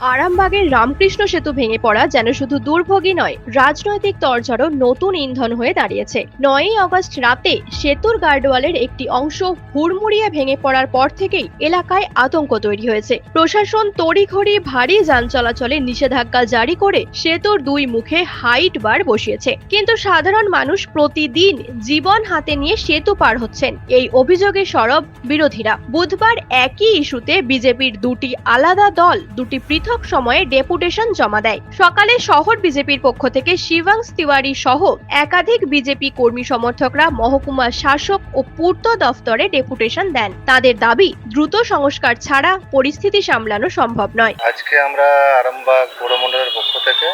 আরামবাগের রামকৃষ্ণ সেতু ভেঙে পড়া যেন শুধু দুর্ভোগই নয়, রাজনৈতিক তরজরও নতুন ইন্ধন হয়ে দাঁড়িয়েছে। নয়ই আগস্ট রাতে সেতুর গার্ডওয়ালের একটি অংশ হুড়মুড়িয়ে ভেঙে পড়ার পর থেকেই এলাকায় আতঙ্ক তৈরি হয়েছে। প্রশাসন তড়িঘড়ি ভারী যান চলাচলে নিষেধাজ্ঞা জারি করে সেতুর দুই মুখে হাইট বার বসিয়েছে। কিন্তু সাধারণ মানুষ প্রতিদিন জীবন হাতে নিয়ে সেতু পার হচ্ছেন। এই অভিযোগে সরব বিরোধীরা। বুধবার একই ইস্যুতে বিজেপির দুটি আলাদা দল, দুটি পৃথক সময়ে ডেপুটেশন জমা দেয়। সকালে শহর বিজেপির পক্ষ থেকে শিবাংশ তিওয়ারি সহ একাধিক বিজেপি কর্মী সমর্থকরা মহকুমা শাসক ও পূর্ত দফতরে ডেপুটেশন দেন। তাদের দাবি, দ্রুত সংস্কার ছাড়া পরিস্থিতি সামলানো সম্ভব নয়। আজকে আমরা আরামবাগ পৌরমণ্ডলের পক্ষ থেকে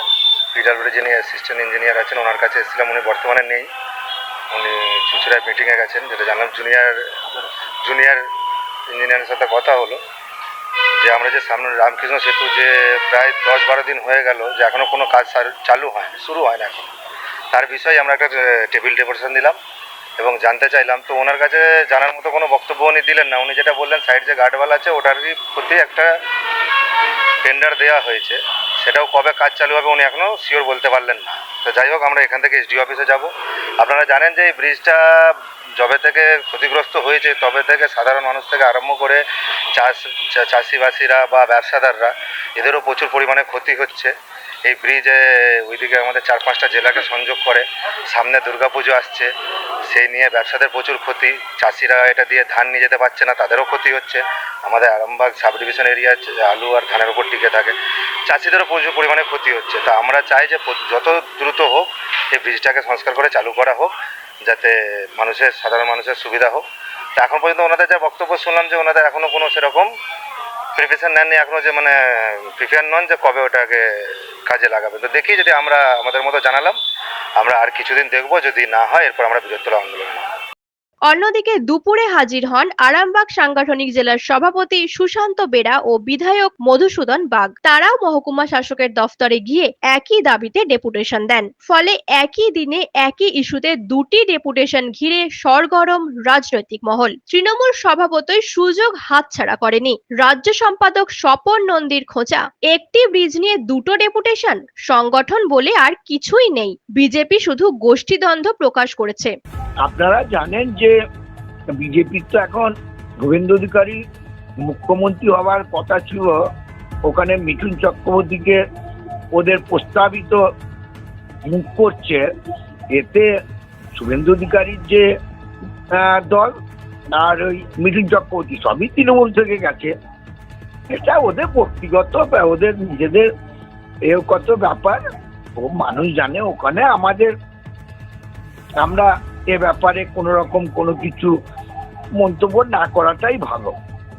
পিডাব্লিউডি যিনি অ্যাসিস্ট্যান্ট ইঞ্জিনিয়ার আছেন, ওনার কাছে এসেছিলাম, উনি বর্তমানে নেই। উনি চুচুড়ায় মিটিংয়ে গেছেন, যেটা জানলাম জুনিয়র জুনিয়র ইঞ্জিনিয়ারের সাথে কথা হলো। যে আমরা যে সামনে রামকৃষ্ণ সেতু যে প্রায় দশ বারো দিন হয়ে গেল, যে এখনও কোনো কাজ চালু- হয়, শুরু হয় না এখন। তার বিষয়ে আমরা একটা টেবিল ডেপুটেশন দিলাম এবং জানতে চাইলাম। তো ওনার কাছে জানার মতো কোনো বক্তব্য উনি দিলেন না। উনি যেটা বললেন সাইড যে গার্ডওয়াল আছে, ওটারই প্রতি একটা টেন্ডার দেওয়া হয়েছে। সেটাও কবে কাজ চালু হবে উনি এখনও শিওর বলতে পারলেন না। তো যাই হোক, আমরা এখান থেকে এসডি অফিসে যাব। আপনারা জানেন যে এই ব্রিজটা যবে থেকে ক্ষতিগ্রস্ত হয়েছে, তবে থেকে সাধারণ মানুষ থেকে আরম্ভ করে চাষ, চাষিবাসীরা বা ব্যবসাদাররা, এদেরও প্রচুর পরিমাণে ক্ষতি হচ্ছে। এই ব্রিজে ওইদিকে আমাদের চার পাঁচটা জেলাকে সংযোগ করে, সামনে দুর্গাপুজো আসছে, সেই নিয়ে ব্যবসাদের প্রচুর ক্ষতি। চাষিরা এটা দিয়ে ধান নিয়ে যেতে পারছে না, তাদেরও ক্ষতি হচ্ছে। আমাদের আরামবাগ সাব ডিভিশন এরিয়া আলু আর ধানের উপর টিকে থাকে। চাষিদেরও প্রচুর পরিমাণে ক্ষতি হচ্ছে। তা আমরা চাই যে যত দ্রুত হোক এই ব্রিজটাকে সংস্কার করে চালু করা হোক, যাতে মানুষের, সাধারণ মানুষের সুবিধা হোক তা এখন পর্যন্ত ওনাদের যা বক্তব্য শুনলাম যে ওনাদের এখনও কোনো সেরকম প্রিপারেশন নেননি এখনও যে মানে প্রিপেয়ার নন যে কবে ওটাকে কাজে লাগাবে তো দেখি যদি আমরা, আমাদের মতো জানালাম, আমরা আর কিছুদিন দেখব, যদি না হয়, এরপর আমরা বৃহত্তর আন্দোলন। অন্যদিকে দুপুরে হাজির হন আরামবাগ সাংগঠনিক জেলার সভাপতি সুশান্ত বেরা ও বিধায়ক মধুসূদন বাগ। তারাও মহকুমা শাসকের দফতরে গিয়ে একই দাবিতে ডেপুটেশন দেন। ফলে একই দিনে একই ইস্যুতে দুটি ডেপুটেশন ঘিরে সরগরম রাজনৈতিক মহল। তৃণমূল সভাপতি সুযোগ হাতছাড়া করেনি। রাজ্য সম্পাদক স্বপন নন্দীর খোঁচা, একটি ব্রিজ নিয়ে দুটো ডেপুটেশন, সংগঠন বলে আর কিছুই নেই। বিজেপি শুধু গোষ্ঠীদ্বন্দ্ব প্রকাশ করেছে। আপনারা জানেন যে বিজেপির তো এখন গোবিন্দ অধিকারী, মুখ্যমন্ত্রী হওয়ার কথা ছিল, ওখানে মিঠুন চক্রবর্তীকে ওদের প্রস্তাবিত মুখ করছে। এতে শুভেন্দু অধিকারীর যে দল আর ওই মিঠুন চক্রবর্তী সবই তৃণমূল থেকে গেছে। এটা ওদের ব্যক্তিগত ওদের নিজেদের এ কত ব্যাপার, ও মানুষ জানে, ওখানে আমাদের আমরা এ ব্যাপারে কোনো রকম কোনো কিছু মন্তব্য না করাটাই ভালো।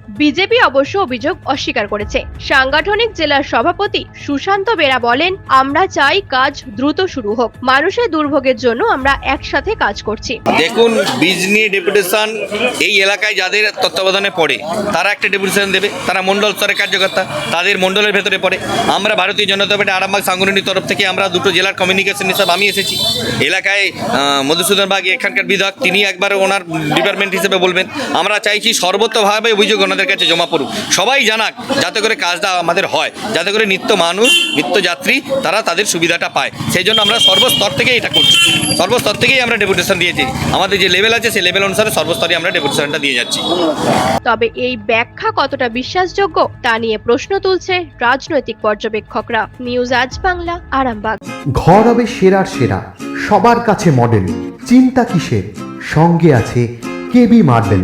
বিজেপি অবশ্য অভিযোগ অস্বীকার করেছে। সাংগঠনিক জেলার সভাপতি সুশান্ত বেরা বলেন, আমরা চাই কাজ দ্রুত শুরু হোক। মানুষের দুর্ভোগের জন্য আমরা একসাথে কাজ করছি। দেখুন, বীজ নিয়ে ডেপুটেশন এই এলাকায় যাদের তত্ত্বাবধানে পড়ে, তারা একটা ডেপুটেশন দেবে। তারা মণ্ডল স্তরের কার্যকর্তা, তাদের মণ্ডলের ভেতরে পড়ে। আমরা ভারতীয় জনতা পার্টি আরামবাগ সাংগঠনিক তরফ থেকে আমরা দুটো জেলার কমিউনিকেশন হিসাবে আমি এসেছি। এলাকায় মধুসূদন বাগ, এখানকার বিধায়ক, তিনি একবার ওনার ডিপার্টমেন্ট হিসেবে বলবেন, আমরা চাইছি সর্বতভাবে অভিযোগ ওনাদের কাছে জমা পড়ুক। সবাই জানাক যাতে করে কাজটা আমাদের হয় যাতে করে নিত্য মানুষ নিত্য যাত্রী তারা তাদের সুবিধাটা পায়। সেই জন্য আমরা সর্বস্তর থেকেই এটা করছি। সর্বস্তর থেকেই আমরা ডেপুটেশন দিয়েছি। আমাদের যে লেভেল আছে সেই লেভেল অনুসারে সর্বস্তরে আমরা ডেপুটেশনটা দিয়ে যাচ্ছি। তবে এই ব্যাখ্যা কতটা বিশ্বাসযোগ্য তা নিয়ে প্রশ্ন তুলছে রাজনৈতিক পর্যবেক্ষকরা। নিউজ আজ বাংলা আরামবাগ। ঘর হবে সেরার সেরা সবার কাছে মডেল চিন্তা কিসের? সঙ্গে আছে KB marble